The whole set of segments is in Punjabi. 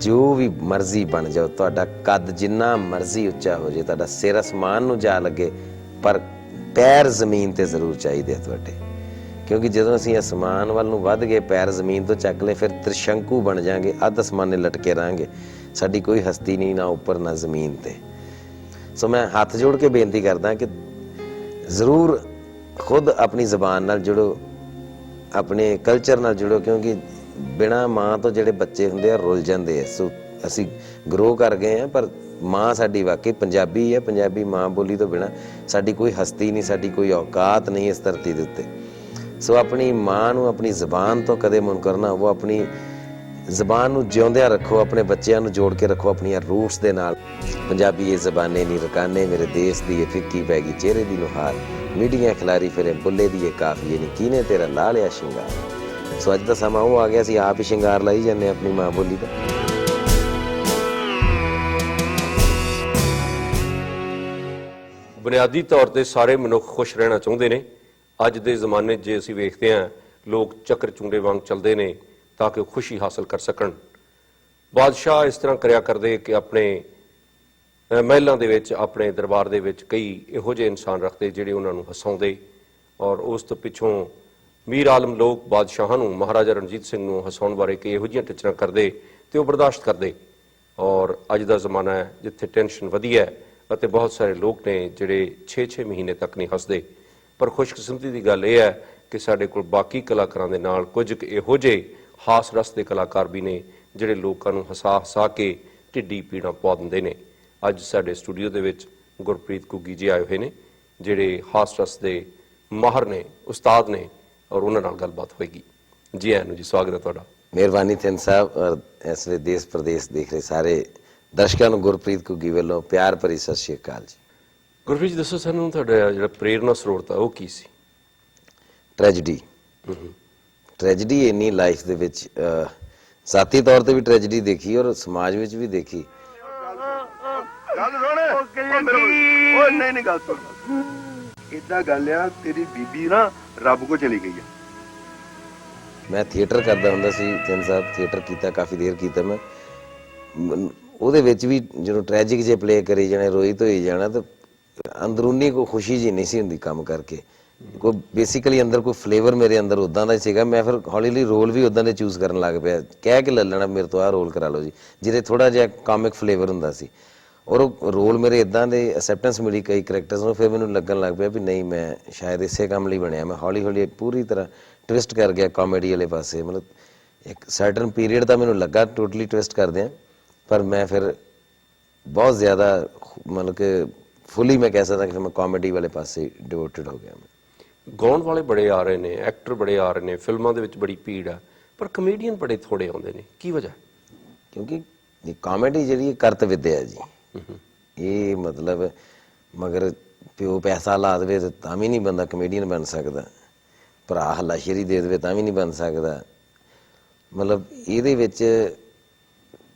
ਜੋ ਵੀ ਮਰਜ਼ੀ ਬਣ ਜਾਓ, ਤੁਹਾਡਾ ਕੱਦ ਜਿੰਨਾ ਮਰਜ਼ੀ ਉੱਚਾ ਹੋ ਜੇ ਤੁਹਾਡਾ ਸਿਰ ਅਸਮਾਨ ਨੂੰ ਜਾ ਲੱਗੇ, ਪਰ ਪੈਰ ਜ਼ਮੀਨ ਤੇ ਜ਼ਰੂਰ ਚਾਹੀਦੇ ਆ ਤੁਹਾਡੇ। ਕਿਉਂਕਿ ਜਦੋਂ ਅਸੀਂ ਅਸਮਾਨ ਵੱਲ ਨੂੰ ਵੱਧ ਗਏ, ਪੈਰ ਜ਼ਮੀਨ ਤੋਂ ਚੱਕ ਲਏ, ਫਿਰ ਤ੍ਰਿਸ਼ੰਕੂ ਬਣ ਜਾਾਂਗੇ, ਅੱਧ ਅਸਮਾਨੇ ਲਟਕੇ ਰਾਂਗੇ ਸਾਡੀ ਕੋਈ ਹਸਤੀ ਨਹੀਂ, ਨਾ ਉੱਪਰ, ਨਾ ਜ਼ਮੀਨ ਤੇ। ਸੋ ਮੈਂ ਹੱਥ ਜੋੜ ਕੇ ਬੇਨਤੀ ਕਰਦਾ ਕਿ ਜ਼ਰੂਰ ਖੁਦ ਆਪਣੀ ਜ਼ਬਾਨ ਨਾਲ ਜੁੜੋ, ਆਪਣੇ ਕਲਚਰ ਨਾਲ ਜੁੜੋ, ਕਿਉਂਕਿ ਬਿਨਾ ਮਾਂ ਤੋਂ ਜਿਹੜੇ ਬੱਚੇ ਹੁੰਦੇ ਆ, ਰੁੱਲ ਜਾਂਦੇ ਆ। ਸੋ ਅਸੀਂ ਗਰੋ ਕਰ ਗਏ ਆ, ਪਰ ਮਾਂ ਸਾਡੀ ਵਾਕਈ ਪੰਜਾਬੀ ਹੈ ਪੰਜਾਬੀ ਮਾਂ ਬੋਲੀ ਤੋਂ ਬਿਨਾ ਸਾਡੀ ਕੋਈ ਹਸਤੀ ਨਹੀਂ, ਸਾਡੀ ਕੋਈ ਔਕਾਤ ਨਹੀਂ ਇਸ ਧਰਤੀ ਦੇ ਉੱਤੇ। ਸੋ ਆਪਣੀ ਮਾਂ ਨੂੰ ਆਪਣੀ ਜ਼ਬਾਨ ਤੋਂ ਕਦੇ ਮੁਨਕਰ ਨਾ ਉਹ ਆਪਣੀ ਜ਼ਬਾਨ ਨੂੰ ਜਿਉਂਦਿਆਂ ਰੱਖੋ, ਆਪਣੇ ਬੱਚਿਆਂ ਨੂੰ ਜੋੜ ਕੇ ਰੱਖੋ, ਆਪਣੀਆਂ ਰੂਟਸ ਦੇ ਨਾਲ। ਪੰਜਾਬੀ ਇਹ ਜ਼ਬਾਨੇ ਨਹੀਂ ਰਕਾਨੇ, ਮੇਰੇ ਦੇਸ਼ ਦੀ ਇਹ ਫਿੱਕੀ ਪੈ ਗਈ, ਚਿਹਰੇ ਦੀ ਨੁਹਾਰ। ਮੀਡੀਆ ਖਿਲਾਰੀ ਫਿਰੇ, ਬੁੱਲੇ ਦੀ ਇਹ ਕਾਫੀਏ ਨਹੀਂ, ਕੀਨੇ ਤੇਰਾ ਲਾ ਲਿਆ ਸ਼ਿੰਗਾਰ? ਸੋ ਅੱਜ ਦਾ ਸਮਾਂ ਉਹ ਆ ਗਿਆ ਸੀ ਆਪ ਹੀ ਸ਼ਿੰਗਾਰ ਲਾਈ ਜਾਂਦੇ ਹਾਂ ਆਪਣੀ ਮਾਂ ਬੋਲੀ ਦਾ। ਬੁਨਿਆਦੀ ਤੌਰ ਤੇ ਸਾਰੇ ਮਨੁੱਖ ਖੁਸ਼ ਰਹਿਣਾ ਚਾਹੁੰਦੇ ਨੇ। ਅੱਜ ਦੇ ਜ਼ਮਾਨੇ 'ਚ ਜੇ ਅਸੀਂ ਵੇਖਦੇ ਹਾਂ, ਲੋਕ ਚੱਕਰ ਚੁੰਡੇ ਵਾਂਗ ਚੱਲਦੇ ਨੇ ਤਾਂ ਕਿ ਉਹ ਖੁਸ਼ੀ ਹਾਸਲ ਕਰ ਸਕਣ। ਬਾਦਸ਼ਾਹ ਇਸ ਤਰ੍ਹਾਂ ਕਰਿਆ ਕਰਦੇ ਕਿ ਆਪਣੇ ਮਹਿਲਾਂ ਦੇ ਵਿੱਚ, ਆਪਣੇ ਦਰਬਾਰ ਦੇ ਵਿੱਚ ਕਈ ਇਹੋ ਜਿਹੇ ਇਨਸਾਨ ਰੱਖਦੇ ਜਿਹੜੇ ਉਹਨਾਂ ਨੂੰ ਹਸਾਉਂਦੇ ਔਰ ਉਸ ਤੋਂ ਪਿੱਛੋਂ ਮੀਰ ਆਲਮ ਲੋਕ ਬਾਦਸ਼ਾਹਾਂ ਨੂੰ, ਮਹਾਰਾਜਾ ਰਣਜੀਤ ਸਿੰਘ ਨੂੰ ਹਸਾਉਣ ਬਾਰੇ ਕਿ ਇਹੋ ਜਿਹੀਆਂ ਟਿਚਰਾਂ ਕਰਦੇ ਤੇ ਉਹ ਬਰਦਾਸ਼ਤ ਕਰਦੇ। ਔਰ ਅੱਜ ਦਾ ਜ਼ਮਾਨਾ ਹੈ ਜਿੱਥੇ ਟੈਨਸ਼ਨ ਵਧੀ ਹੈ ਅਤੇ ਬਹੁਤ ਸਾਰੇ ਲੋਕ ਨੇ ਜਿਹੜੇ 6-6 ਮਹੀਨੇ ਤੱਕ ਨਹੀਂ ਹੱਸਦੇ। ਪਰ ਖੁਸ਼ਕਿਸਮਤੀ ਦੀ ਗੱਲ ਇਹ ਹੈ ਕਿ ਸਾਡੇ ਕੋਲ ਬਾਕੀ ਕਲਾਕਾਰਾਂ ਦੇ ਨਾਲ ਕੁਝ ਕੁ ਇਹੋ ਜਿਹੇ ਹਾਸ ਰਸ ਦੇ ਕਲਾਕਾਰ ਵੀ ਨੇ, ਜਿਹੜੇ ਲੋਕਾਂ ਨੂੰ ਹਸਾ ਹਸਾ ਕੇ ਢਿੱਡੀ ਪੀੜਾਂ ਪਾ ਦਿੰਦੇ ਨੇ। ਅੱਜ ਸਾਡੇ ਸਟੂਡੀਓ ਦੇ ਵਿੱਚ ਗੁਰਪ੍ਰੀਤ ਕੁੱਗੀ ਜੀ ਆਏ ਹੋਏ ਨੇ, ਜਿਹੜੇ ਹਾਸ ਰਸ ਦੇ ਮਾਹਰ ਨੇ, ਉਸਤਾਦ ਨੇ ਔਰ ਉਹਨਾਂ ਨਾਲ ਗੱਲਬਾਤ ਹੋਏਗੀ। ਜੀ ਆਇਆਂ ਨੂੰ ਜੀ ਸਵਾਗਤ ਹੈ ਤੁਹਾਡਾ। ਮਿਹਰਬਾਨੀ ਥਿੰਦ ਸਾਹਿਬ ਔਰ ਇਸ ਵੇਲੇ ਦੇਸ਼ ਪ੍ਰਦੇਸ਼ ਦੇਖ ਰਹੇ ਸਾਰੇ ਦਰਸ਼ਕਾਂ ਨੂੰ ਗੁਰਪ੍ਰੀਤ ਕੁੱਗੀ ਵੱਲੋਂ ਪਿਆਰ ਭਰੀ ਸਤਿ ਸ਼੍ਰੀ ਅਕਾਲ ਜੀ। ਗੁਰਪ੍ਰੀਤ ਜੀ ਦੱਸੋ ਸਾਨੂੰ ਤੁਹਾਡਾ ਜਿਹੜਾ ਪ੍ਰੇਰਨਾ ਸਰੋਤ ਆ ਉਹ ਕੀ ਸੀ? ਟ੍ਰੈਜੇਡੀ ਟ੍ਰੈਜੇਡੀ ਇੰਨੀ ਲਾਈਫ ਦੇ ਵਿੱਚ ਜ਼ਾਤੀ ਤੌਰ ਤੇ ਵੀ ਟ੍ਰੈਜੇਡੀ ਦੇਖੀ ਔਰ ਸਮਾਜ ਵਿੱਚ ਵੀ ਦੇਖੀ। ਗੱਲ ਸੁਣ ਓਏ ਨਹੀਂ ਨਹੀਂ ਗੱਲ ਸੁਣ। ਇਦਾਂ ਗੱਲ ਆ, ਤੇਰੀ ਬੀਬੀ ਨਾ ਰੱਬ ਕੋ ਚਲੀ ਗਈ ਆ। ਮੈਂ ਥੀਏਟਰ ਕਰਦਾ ਹੁੰਦਾ ਸੀ, ਚੰਦ ਸਾਹਿਬ ਥੀਏਟਰ ਕੀਤਾ, ਕਾਫੀ ਦੇਰ ਕੀਤਾ ਮੈਂ। ਮਨ- ਉਹਦੇ ਵਿੱਚ ਵੀ ਜਦੋਂ ਟ੍ਰੈਜਿਕ ਜੇ ਪਲੇ ਕਰੀ ਜਾਣੇ, ਰੋਈ ਧੋਈ ਜਾਣਾ, ਤਾਂ ਅੰਦਰੂਨੀ ਕੋਈ ਖੁਸ਼ੀ ਜੀ ਨਹੀਂ ਸੀ ਹੁੰਦੀ ਕੰਮ ਕਰਕੇ। ਕੋਈ ਬੇਸਿਕਲੀ ਅੰਦਰ ਕੋਈ ਫਲੇਵਰ ਮੇਰੇ ਅੰਦਰ ਉਦਾਂ ਦਾ ਹੀ ਸੀਗਾ। ਮੈਂ ਫਿਰ ਹੌਲੀ ਹੌਲੀ ਰੋਲ ਵੀ ਉਦਾਂ ਦੇ ਚੂਜ਼ ਕਰਨ ਲੱਗ ਪਿਆ। ਕਹਿ ਕੇ ਲੈ ਲੈਣਾ, ਮੇਰੇ ਤੋਂ ਆਹ ਰੋਲ ਕਰਾ ਲਓ ਜੀ। ਜਿਹਦੇ ਥੋੜਾ ਜਿਹਾ ਕਾਮਿਕ ਫਲੇਵਰ ਹੁੰਦਾ ਸੀ। ਔਰ ਉਹ ਰੋਲ ਮੇਰੇ ਇਦਾਂ ਦੇ ਅਸੈਪਟੈਂਸ ਮਿਲੀ ਕਈ ਕੈਰੈਕਟਰਸ ਨੂੰ ਫਿਰ ਮੈਨੂੰ ਲੱਗਣ ਲੱਗ ਪਿਆ ਵੀ ਨਹੀਂ ਮੈਂ ਸ਼ਾਇਦ ਇਸੇ ਕੰਮ ਲਈ ਬਣਿਆ। ਮੈਂ ਹੌਲੀ ਹੌਲੀ ਪੂਰੀ ਤਰ੍ਹਾਂ ਟਵਿਸਟ ਕਰ ਗਿਆ ਕਾਮੇਡੀ ਵਾਲੇ ਪਾਸੇ। ਮਤਲਬ ਇੱਕ ਸਰਟਨ ਪੀਰੀਅਡ ਦਾ ਮੈਨੂੰ ਲੱਗਾ ਟੋਟਲੀ ਟਵਿਸਟ ਕਰਦੇ ਆ ਪਰ ਮੈਂ ਫਿਰ ਬਹੁਤ ਜ਼ਿਆਦਾ ਮਤਲਬ ਕਿ ਫੁੱਲੀ ਮੈਂ ਕਹਿ ਸਕਦਾ ਕਿ ਮੈਂ ਕਾਮੇਡੀ ਵਾਲੇ ਪਾਸੇ ਡਿਵੋਟਡ ਹੋ ਗਿਆ ਮੈਂ। ਗਾਉਣ ਵਾਲੇ ਬੜੇ ਆ ਰਹੇ ਨੇ ਐਕਟਰ ਬੜੇ ਆ ਰਹੇ ਨੇ ਫਿਲਮਾਂ ਦੇ ਵਿੱਚ ਬੜੀ ਭੀੜ ਆ ਪਰ ਕਮੇਡੀਅਨ ਬੜੇ ਥੋੜੇ ਆਉਂਦੇ ਨੇ। ਕੀ ਵਜ੍ਹਾ? ਕਿਉਂਕਿ ਕਾਮੇਡੀ ਜਿਹੜੀ ਕਰਤ ਵਿਦਿਆ ਜੀ। ਇਹ ਮਤਲਬ ਮਗਰ ਪਿਓ ਪੈਸਾ ਲਾ ਦੇਵੇ ਤਾਂ ਵੀ ਨਹੀਂ ਬੰਦਾ ਕਮੇਡੀਅਨ ਬਣ ਸਕਦਾ। ਭਰਾ ਹੱਲਾਸ਼ੇਰੀ ਦੇ ਦੇਵੇ ਤਾਂ ਵੀ ਨਹੀਂ ਬਣ ਸਕਦਾ। ਮਤਲਬ ਇਹਦੇ ਵਿੱਚ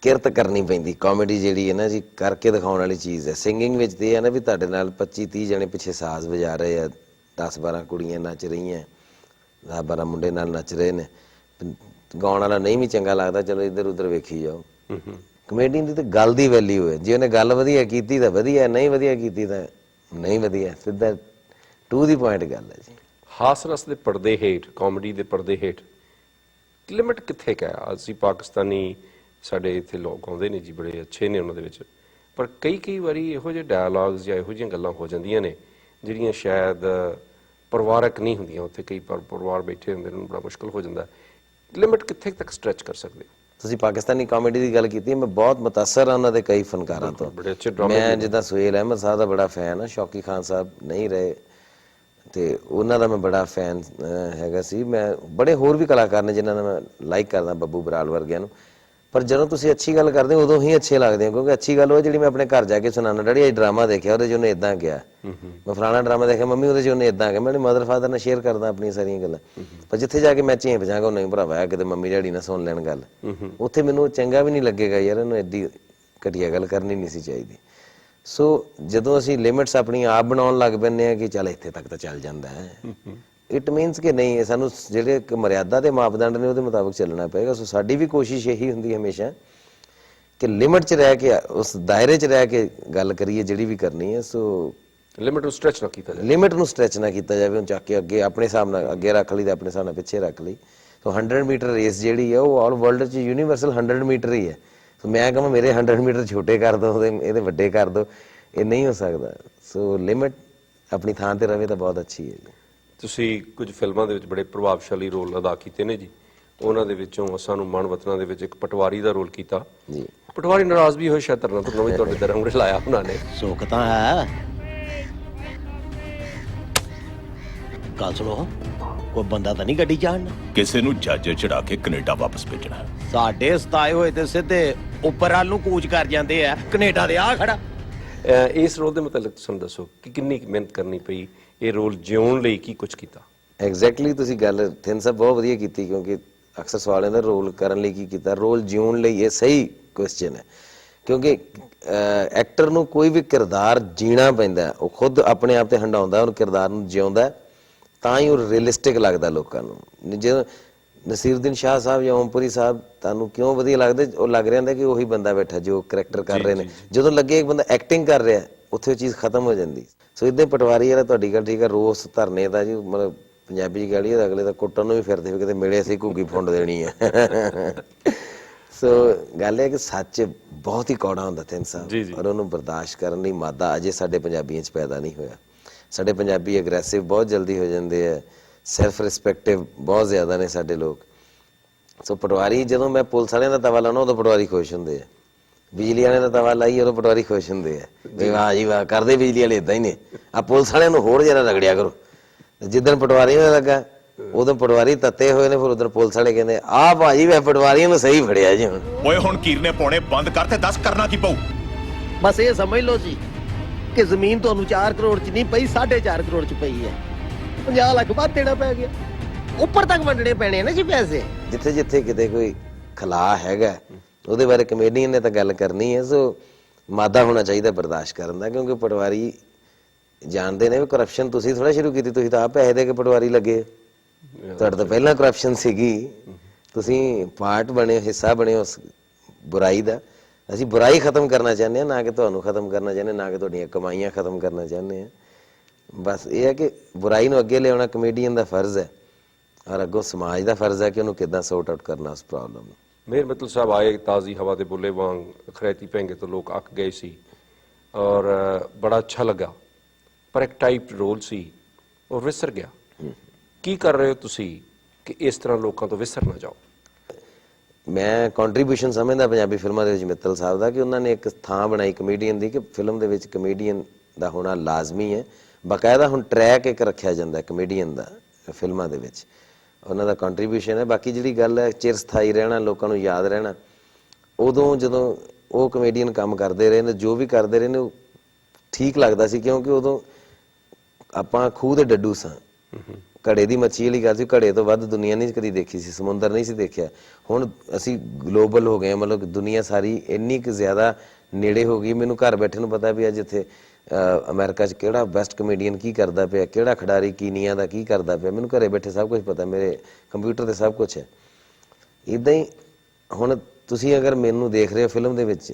ਕਿਰਤ ਕਰਨੀ ਪੈਂਦੀ। ਕਾਮੇਡੀ ਜਿਹੜੀ ਹੈ ਨਾ ਜੀ, ਕਰਕੇ ਦਿਖਾਉਣ ਵਾਲੀ ਚੀਜ਼ ਹੈ। ਸਿੰਗਿੰਗ ਵਿੱਚ ਤੇ ਇਹ ਹੈ ਨਾ ਵੀ ਤੁਹਾਡੇ ਨਾਲ 25 30 ਜਣੇ ਪਿੱਛੇ ਸਾਜ਼ ਵਜਾ ਰਹੇ ਆ। 10 12 ਕੁੜੀਆਂ ਨੱਚ ਰਹੀਆਂ। 10 12 ਮੁੰਡੇ ਨਾਲ ਨੱਚ ਰਹੇ ਨੇ। ਗਾਉਣ ਵਾਲਾ ਨਹੀਂ ਵੀ ਚੰਗਾ ਲੱਗਦਾ। ਚਲੋ ਇੱਧਰ ਉੱਧਰ ਵੇਖੀ ਜਾਓ। ਕਮੇਡੀ ਦੀ ਤਾਂ ਗੱਲ ਦੀ ਵੈਲਿਊ ਹੈ। ਜੇ ਉਹਨੇ ਗੱਲ ਵਧੀਆ ਕੀਤੀ ਤਾਂ ਵਧੀਆ, ਨਹੀਂ ਵਧੀਆ ਕੀਤੀ ਤਾਂ ਨਹੀਂ ਵਧੀਆ। ਸਿੱਧਾ ਟੂ ਦੀ ਪੁਆਇੰਟ ਗੱਲ ਹੈ ਜੀ। ਹਾਸ ਰਸ ਦੇ ਪਰਦੇ ਹੇਠ ਕਾਮੇਡੀ ਦੇ ਪਰਦੇ ਹੇਠ ਲਿਮਿਟ ਕਿੱਥੇ ਕਾ ਹੈ? ਅਸੀਂ ਪਾਕਿਸਤਾਨੀ ਸਾਡੇ ਇੱਥੇ ਲੋਕ ਆਉਂਦੇ ਨੇ ਜੀ, ਬੜੇ ਅੱਛੇ ਨੇ ਉਹਨਾਂ ਦੇ ਵਿੱਚ। ਪਰ ਕਈ ਕਈ ਵਾਰੀ ਇਹੋ ਜਿਹੇ ਡਾਇਲੌਗਸ ਜਾਂ ਇਹੋ ਜਿਹੀਆਂ ਗੱਲਾਂ ਹੋ ਜਾਂਦੀਆਂ ਨੇ, ਜਿਹੜੀਆਂ ਸ਼ਾਇਦ ਪਰਿਵਾਰਕ ਨਹੀਂ ਹੁੰਦੀਆਂ। ਉੱਥੇ ਕਈ ਪਰਿਵਾਰ ਬੈਠੇ ਹੁੰਦੇ ਨੇ, ਉਹਨੂੰ ਬੜਾ ਮੁਸ਼ਕਲ ਹੋ ਜਾਂਦਾ। ਲਿਮਿਟ ਕਿੱਥੇ ਤੱਕ ਸਟ੍ਰੈਚ ਕਰ ਸਕਦੇ ਹੋ? ਤੁਸੀਂ ਪਾਕਿਸਤਾਨੀ ਕਾਮੇਡੀ ਦੀ ਗੱਲ ਕੀਤੀ ਮੈਂ ਬਹੁਤ ਮਤਾਸਰ ਹਾਂ ਉਹਨਾਂ ਦੇ ਕਈ ਫਨਕਾਰਾਂ ਤੋਂ। ਬੜੇ ਅੱਛੇ ਡਰਾਮੇ ਮੈਂ ਜਿੱਦਾਂ ਸੁਹੇਲ ਅਹਿਮਦ ਸਾਹਿਬ ਦਾ ਬੜਾ ਫੈਨ ਹਾਂ ਸ਼ੌਕੀ ਖਾਨ ਸਾਹਿਬ ਨਹੀਂ ਰਹੇ ਤੇ ਉਹਨਾਂ ਦਾ ਮੈਂ ਬੜਾ ਫੈਨ ਹੈਗਾ ਸੀ। ਮੈਂ ਬੜੇ ਹੋਰ ਵੀ ਕਲਾਕਾਰ ਨੇ ਜਿਨ੍ਹਾਂ ਦਾ ਮੈਂ ਲਾਈਕ ਕਰਦਾ ਬੱਬੂ ਬਰਾਲ ਵਰਗਿਆਂ ਨੂੰ। ਪਰ ਜਦੋਂ ਤੁਸੀਂ ਅੱਛੀ ਗੱਲ ਕਰਦੇ ਹੋ, ਉਦੋਂ ਹੀ ਅੱਛੇ ਲੱਗਦੇ ਹੋ, ਕਿਉਂਕਿ ਅੱਛੀ ਗੱਲ ਉਹ ਜਿਹੜੀ ਮੈਂ ਆਪਣੇ ਘਰ ਜਾ ਕੇ ਸੁਣਾਉਣਾ ਡੈਡੀ ਇਹ ਡਰਾਮਾ ਦੇਖਿਆ, ਉਹਦੇ 'ਚ ਉਹਨੇ ਇਦਾਂ ਕਿਹਾ। ਮੈਂ ਫਲਾਣਾ ਡਰਾਮਾ ਦੇਖਿਆ, ਮੰਮੀ ਉਹਦੇ 'ਚ ਉਹਨੇ ਇਦਾਂ ਕਿਹਾ। ਮੈਂ ਆਪਣੇ ਮਦਰ ਫਾਦਰ ਨਾਲ ਸ਼ੇਅਰ ਕਰਦਾ ਆਪਣੀਆਂ ਸਾਰੀਆਂ ਗੱਲਾਂ। ਪਰ ਜਿੱਥੇ ਜਾ ਕੇ ਮੈਂ ਚੇਂਪ ਜਾਗਾ ਉਹ ਨਹੀਂ ਭਰਾਵਾ, ਕਿਤੇ ਮੰਮੀ, ਡੈਡੀ ਨਾਲ ਸੁਣ ਲੈਣ ਗੱਲ। ਉੱਥੇ ਮੈਨੂੰ ਚੰਗਾ ਵੀ ਨਹੀਂ ਲੱਗੇਗਾ ਯਾਰ, ਇਹਨੂੰ ਐਡੀ ਘਟੀਆ ਗੱਲ ਕਰਨੀ ਨਹੀਂ ਸੀ ਚਾਹੀਦੀ। ਸੋ ਜਦੋਂ ਅਸੀਂ ਲਿਮਿਟਸ ਆਪਣੀਆਂ ਆਪ ਬਣਾਉਣ ਲੱਗ ਪੈਂਦੇ ਆ ਕਿ ਚੱਲ ਇੱਥੇ ਤੱਕ ਤਾਂ ਚੱਲ ਜਾਂਦਾ ਹੈ। ਇਟ ਮੀਨਸ ਕਿ ਨਹੀਂ ਇਹ ਸਾਨੂੰ ਜਿਹੜੇ ਇੱਕ ਮਰਿਆਦਾ ਦੇ ਮਾਪਦੰਡ ਨੇ ਉਹਦੇ ਮੁਤਾਬਕ ਚੱਲਣਾ ਪਏਗਾ। ਸੋ ਸਾਡੀ ਵੀ ਕੋਸ਼ਿਸ਼ ਇਹੀ ਹੁੰਦੀ ਹੈ ਹਮੇਸ਼ਾ ਕਿ ਲਿਮਿਟ 'ਚ ਰਹਿ ਕੇ ਉਸ ਦਾਇਰੇ 'ਚ ਰਹਿ ਕੇ ਗੱਲ ਕਰੀਏ ਜਿਹੜੀ ਵੀ ਕਰਨੀ ਹੈ। ਸੋ ਲਿਮਿਟ ਨੂੰ ਸਟ੍ਰੈਚ ਨਾ ਕੀਤਾ ਜਾਏ ਲਿਮਿਟ ਨੂੰ ਸਟ੍ਰੈਚ ਨਾ ਕੀਤਾ ਜਾਵੇ ਉਹ ਚੱਕ ਕੇ ਅੱਗੇ ਆਪਣੇ ਹਿਸਾਬ ਨਾਲ ਅੱਗੇ ਰੱਖ ਲਈ ਤੇ ਆਪਣੇ ਹਿਸਾਬ ਨਾਲ ਪਿੱਛੇ ਰੱਖ ਲਈ। ਸੋ 100 ਮੀਟਰ ਰੇਸ ਜਿਹੜੀ ਹੈ ਉਹ ਆਲ ਵਰਲਡ 'ਚ ਯੂਨੀਵਰਸਲ 100 ਮੀਟਰ ਹੀ ਹੈ। ਸੋ ਮੈਂ ਕਹਾਂ ਮੇਰੇ 100 ਮੀਟਰ ਛੋਟੇ ਕਰ ਦੋ ਇਹਦੇ ਵੱਡੇ ਕਰ ਦੋ। ਇਹ ਨਹੀਂ ਹੋ ਸਕਦਾ। ਸੋ ਲਿਮਿਟ ਆਪਣੀ ਥਾਂ ਤੇ ਰਵੇ ਤਾਂ ਬਹੁਤ ਅੱਛੀ ਹੈ। ਤੁਸੀਂ ਕੁਝ ਫਿਲਮਾਂ ਦੇ ਵਿੱਚ ਬੜੇ ਪ੍ਰਭਾਵਸ਼ਾਲੀ ਰੋਲ ਅਦਾ ਕੀਤੇ ਨੇ ਜੀ। ਉਹਨਾਂ ਦੇ ਵਿੱਚੋਂ ਸਾਨੂੰ ਮਨ ਵਤਨਾਂ ਦੇ ਵਿੱਚ ਇੱਕ ਪਟਵਾਰੀ ਦਾ ਰੋਲ ਕੀਤਾ। ਜੀ। ਪਟਵਾਰੀ ਨਾਰਾਜ਼ ਵੀ ਹੋਏ ਸ਼ਾਇਦ ਤਰਨਾ ਤੁਰਨਾ ਵੀ ਤੁਹਾਡੇ ਦਰੰਗ ਲਾਇਆ ਉਹਨਾਂ ਨੇ। ਸੁੱਖ ਤਾਂ ਹੈ। ਗੱਲ ਸੁਣੋ ਕੋਈ ਬੰਦਾ ਤਾਂ ਨਹੀਂ ਗੱਡੀ ਚਾੜਨਾ ਕਿਸੇ ਨੂੰ ਜੱਜ ਚੜਾ ਕੇ ਕੈਨੇਡਾ ਵਾਪਸ ਭੇਜਣਾ। ਸਾਡੇ ਸਤਾਏ ਹੋਏ ਤੇ ਸਿੱਧੇ ਉੱਪਰ ਵੱਲ ਨੂੰ ਕੂਚ ਕਰ ਜਾਂਦੇ ਆ। ਕੈਨੇਡਾ ਦੇ ਆ ਖੜਾ। ਅਹ ਇਸ ਰੋਲ ਦੇ ਮਤਲਬ ਸਾਨੂੰ ਦੱਸੋ ਕਿ ਕਿੰਨੀ ਕੁ ਮਿਹਨਤ ਕਰਨੀ ਪਈ ਇਹ ਰੋਲ ਜਿਉਣ ਲਈ ਕੀ ਕੁਝ ਕੀਤਾ? ਐਗਜ਼ੈਕਟਲੀ ਤੁਸੀਂ ਗੱਲ ਥਿੰਨ ਸਾਹਿਬ ਬਹੁਤ ਵਧੀਆ ਕੀਤੀ ਕਿਉਂਕਿ ਅਕਸਰ ਸਵਾਲ ਇਹਦਾ ਰੋਲ ਕਰਨ ਲਈ ਕੀ ਕੀਤਾ? ਰੋਲ ਜਿਉਣ ਲਈ ਇਹ ਸਹੀ ਕੁਐਸਚਨ ਹੈ। ਕਿਉਂਕਿ ਐਕਟਰ ਨੂੰ ਕੋਈ ਵੀ ਕਿਰਦਾਰ ਜੀਣਾ ਪੈਂਦਾ ਉਹ ਖੁਦ ਆਪਣੇ ਆਪ ਤੇ ਹੰਡਾਉਂਦਾ ਉਹ ਕਿਰਦਾਰ ਨੂੰ ਜਿਉਂਦਾ ਤਾਂ ਹੀ ਉਹ ਰੀਅਲਿਸਟਿਕ ਲੱਗਦਾ ਲੋਕਾਂ ਨੂੰ। ਜੇ ਨਸੀਰਦੀਨ ਸ਼ਾਹ ਸਾਹਿਬ ਜਾਂ ਓਮਪੁਰੀ ਸਾਹਿਬ ਤੁਹਾਨੂੰ ਕਿਉਂ ਵਧੀਆ ਲੱਗਦੇ? ਉਹ ਲੱਗ ਰਿਹਾ ਹੁੰਦਾ ਕਿ ਉਹੀ ਬੰਦਾ ਬੈਠਾ ਜੋ ਕਰੈਕਟਰ ਕਰ ਰਹੇ ਨੇ। ਜਦੋਂ ਲੱਗੇ ਇੱਕ ਬੰਦਾ ਐਕਟਿੰਗ ਕਰ ਰਿਹਾ ਉੱਥੇ ਚੀਜ਼ ਖਤਮ ਹੋ ਜਾਂਦੀ। ਸੋ ਇਦਾਂ ਪਟਵਾਰੀ ਵਾਲਾ ਤੁਹਾਡੀ ਗੱਲ ਠੀਕ ਹੈ ਰੋਸ ਧਰਨੇ ਦਾ ਜੀ ਮਤਲਬ ਪੰਜਾਬੀ ਗਾਲੀ ਅਗਲੇ ਤਾਂ ਕੁੱਟਣ ਨੂੰ ਵੀ ਫਿਰਦੇ ਵੀ ਕਿਤੇ ਮਿਲੇ ਅਸੀਂ ਘੁੱਗੀ ਫੁੰਡ ਦੇਣੀ ਹੈ ਸੋ ਗੱਲ ਇਹ ਹੈ ਕਿ ਸੱਚ ਬਹੁਤ ਹੀ ਕੌੜਾ ਹੁੰਦਾ ਤਿੰਨ ਸਾਹਿਬ ਔਰ ਉਹਨੂੰ ਬਰਦਾਸ਼ਤ ਕਰਨ ਲਈ ਮਾਦਾ ਅਜੇ ਸਾਡੇ ਪੰਜਾਬੀਆਂ 'ਚ ਪੈਦਾ ਨਹੀਂ ਹੋਇਆ। ਸਾਡੇ ਪੰਜਾਬੀ ਅਗਰੈਸਿਵ ਬਹੁਤ ਜਲਦੀ ਹੋ ਜਾਂਦੇ ਆ ਸੈਲਫ ਰਿਸਪੈਕਟਿਵ ਬਹੁਤ ਜ਼ਿਆਦਾ ਨੇ ਸਾਡੇ ਲੋਕ। ਸੋ ਪਟਵਾਰੀ ਜਦੋਂ ਮੈਂ ਪੁਲਿਸ ਵਾਲਿਆਂ ਦਾ ਤਵਾ ਲਾਉਣਾ ਉਦੋਂ ਪਟਵਾਰੀ ਖੁਸ਼ ਹੁੰਦੇ ਆ। ਬਿਜਲੀ ਵਾਲਿਆਂ ਦਾ ਤਵਾ ਲਾਈ ਉਦੋਂ ਪਟਵਾਰੀ ਖੁਸ਼ ਹੁੰਦੇ ਆ। ਵੀ ਵਾਹ ਜੀ ਵਾਹ ਕਰਦੇ ਬਿਜਲੀ ਵਾਲੇ ਇਦਾਂ ਹੀ ਨੇ। ਆ ਪੁਲਿਸ ਵਾਲਿਆਂ ਨੂੰ ਹੋਰ ਜਰਾ ਰਗੜਿਆ ਕਰੋ। ਜਿੱਦਣ ਪਟਵਾਰੀ ਨੂੰ ਲੱਗਾ ਉਦੋਂ ਪਟਵਾਰੀ ਤੱਤੇ ਹੋਏ ਨੇ ਫਿਰ ਉਧਰ ਪੁਲਿਸ ਵਾਲੇ ਕਹਿੰਦੇ ਆਹ ਭਾਜੀ ਵੇ ਪਟਵਾਰੀਆਂ ਨੂੰ ਸਹੀ ਫੜਿਆ ਜੀ ਹੁਣ। ਓਏ ਹੁਣ ਕੀਰਨੇ ਪਾਉਣੇ ਬੰਦ ਕਰ ਤੇ ਦੱਸ ਕਰਨਾ ਕੀ ਪਊ? ਬਸ ਇਹ ਸਮਝ ਲਓ ਜੀ ਕਿ ਜ਼ਮੀਨ ਤੁਹਾਨੂੰ 4 ਕਰੋੜ ਚ ਨਹੀਂ ਪਈ 4.5 ਕਰੋੜ ਚ ਪਈ ਹੈ। 50 ਲੱਖ ਬਾਅਦ ਦੇਣਾ ਪੈ ਗਿਆ। ਉੱਪਰ ਤੱਕ ਵੰਡਣੇ ਪੈਣੇ ਆ ਨਾ ਜੀ ਪੈਸੇ। ਜਿੱਥੇ ਜਿੱਥੇ ਕਿਤੇ ਕੋਈ ਖਲਾ ਹੈਗਾ ਉਹਦੇ ਬਾਰੇ ਕਮੇਡੀਅਨ ਨੇ ਤਾਂ ਗੱਲ ਕਰਨੀ ਹੈ, ਸੋ ਮਾਦਾ ਹੋਣਾ ਚਾਹੀਦਾ ਬਰਦਾਸ਼ਤ ਕਰਨ ਦਾ, ਕਿਉਂਕਿ ਪਟਵਾਰੀ ਜਾਣਦੇ ਨੇ ਵੀ ਕਰਪਸ਼ਨ ਤੁਸੀਂ ਥੋੜਾ ਸ਼ੁਰੂ ਕੀਤੀ, ਤੁਸੀਂ ਤਾਂ ਆਪ ਪੈਸੇ ਦੇ ਕੇ ਪਟਵਾਰੀ ਲੱਗੇ ਤੁਹਾਡੇ ਤੋਂ ਪਹਿਲਾਂ ਕਰਪਸ਼ਨ ਸੀਗੀ। ਤੁਸੀਂ ਪਾਰਟ ਬਣੇ ਹਿੱਸਾ ਬਣੇ ਉਸ ਬੁਰਾਈ ਦਾ। ਅਸੀਂ ਬੁਰਾਈ ਖਤਮ ਕਰਨਾ ਚਾਹੁੰਦੇ ਹਾਂ, ਨਾ ਕਿ ਤੁਹਾਨੂੰ ਖਤਮ ਕਰਨਾ ਚਾਹੁੰਦੇ, ਨਾ ਕਿ ਤੁਹਾਡੀਆਂ ਕਮਾਈਆਂ ਖਤਮ ਕਰਨਾ ਚਾਹੁੰਦੇ ਹਾਂ। ਬਸ ਇਹ ਹੈ ਕਿ ਬੁਰਾਈ ਨੂੰ ਅੱਗੇ ਲਿਆਉਣਾ ਕਮੇਡੀਅਨ ਦਾ ਫਰਜ਼ ਹੈ, ਔਰ ਅੱਗੋਂ ਸਮਾਜ ਦਾ ਫਰਜ਼ ਹੈ ਕਿ ਉਹਨੂੰ ਕਿੱਦਾਂ ਸੌਟ ਆਊਟ ਕਰਨਾ ਉਸ ਪ੍ਰੋਬਲਮ ਨੂੰ। ਮੇਰ ਮਤਲਬ ਸਾਹਿਬ ਆਏ ਤਾਜ਼ੀ ਹਵਾ ਦੇ ਬੁੱਲੇ ਵਾਂਗ ਖਰੈਤੀ ਪੈਂਗੇ ਤੋਂ ਲੋਕ ਅੱਕ ਗਏ ਸੀ ਔਰ ਬੜਾ ਅੱਛਾ ਲੱਗਾ। ਪਰ ਇੱਕ ਟਾਈਪ ਰੋਲ ਸੀ ਉਹ ਵਿਸਰ ਗਿਆ। ਕੀ ਕਰ ਰਹੇ ਹੋ ਤੁਸੀਂ ਕਿ ਇਸ ਤਰ੍ਹਾਂ ਲੋਕਾਂ ਤੋਂ ਵਿਸਰ ਨਾ ਜਾਓ? ਮੈਂ ਕੰਟਰੀਬਿਊਸ਼ਨ ਸਮਝਦਾ ਪੰਜਾਬੀ ਫਿਲਮਾਂ ਦੇ ਵਿੱਚ ਮਿੱਤਲ ਸਾਹਿਬ ਦਾ ਕਿ ਉਹਨਾਂ ਨੇ ਇੱਕ ਥਾਂ ਬਣਾਈ ਕਮੇਡੀਅਨ ਦੀ ਕਿ ਫਿਲਮ ਦੇ ਵਿੱਚ ਕਮੇਡੀਅਨ ਦਾ ਹੋਣਾ ਲਾਜ਼ਮੀ ਹੈ। ਬਕਾਇਦਾ ਹੁਣ ਟਰੈਕ ਇੱਕ ਰੱਖਿਆ ਜਾਂਦਾ ਹੈ ਕਮੇਡੀਅਨ ਦਾ ਫਿਲਮਾਂ ਦੇ ਵਿੱਚ। ਉਹਨਾਂ ਦਾ ਕੰਟਰੀਬਿਊਸ਼ਨ ਹੈ। ਬਾਕੀ ਜਿਹੜੀ ਗੱਲ ਹੈ, ਚਿਰ ਸਥਾਈ ਰਹਿਣਾ, ਲੋਕਾਂ ਨੂੰ ਯਾਦ ਰਹਿਣਾ, ਉਦੋਂ ਜਦੋਂ ਉਹ ਕਮੇਡੀਅਨ ਕੰਮ ਕਰਦੇ ਰਹੇ ਨੇ, ਜੋ ਵੀ ਕਰਦੇ ਰਹੇ ਨੇ, ਉਹ ਠੀਕ ਲੱਗਦਾ ਸੀ ਕਿਉਂਕਿ ਉਦੋਂ ਆਪਾਂ ਖੂਹ ਦੇ ਡੱਡੂ ਸਾਂ। ਘੜੇ ਦੀ ਮੱਛੀ ਵਾਲੀ ਗੱਲ ਸੀ, ਘੜੇ ਤੋਂ ਵੱਧ ਦੁਨੀਆ ਨਹੀਂ ਕਦੀ ਦੇਖੀ ਸੀ, ਸਮੁੰਦਰ ਨਹੀਂ ਸੀ ਦੇਖਿਆ। ਹੁਣ ਅਸੀਂ ਗਲੋਬਲ ਹੋ ਗਏ ਮਤਲਬ ਕਿ ਦੁਨੀਆ ਸਾਰੀ ਇੰਨੀ ਕੁ ਜ਼ਿਆਦਾ ਨੇੜੇ ਹੋ ਗਈ, ਮੈਨੂੰ ਘਰ ਬੈਠੇ ਨੂੰ ਪਤਾ ਵੀ ਅੱਜ ਇੱਥੇ ਅਮਰੀਕਾ 'ਚ ਕਿਹੜਾ ਬੈਸਟ ਕਮੇਡੀਅਨ ਕੀ ਕਰਦਾ ਪਿਆ, ਕਿਹੜਾ ਖਿਡਾਰੀ ਕੀਨੀਆ ਦਾ ਕੀ ਕਰਦਾ ਪਿਆ? ਮੈਨੂੰ ਘਰੇ ਬੈਠੇ ਸਭ ਕੁਝ ਪਤਾ, ਮੇਰੇ ਕੰਪਿਊਟਰ ਤੇ ਸਭ ਕੁਝ ਹੈ। ਇਦਾਂ ਹੀ ਹੁਣ ਤੁਸੀਂ ਅਗਰ ਮੈਨੂੰ ਦੇਖ ਰਹੇ ਹੋ ਫਿਲਮ ਦੇ ਵਿੱਚ,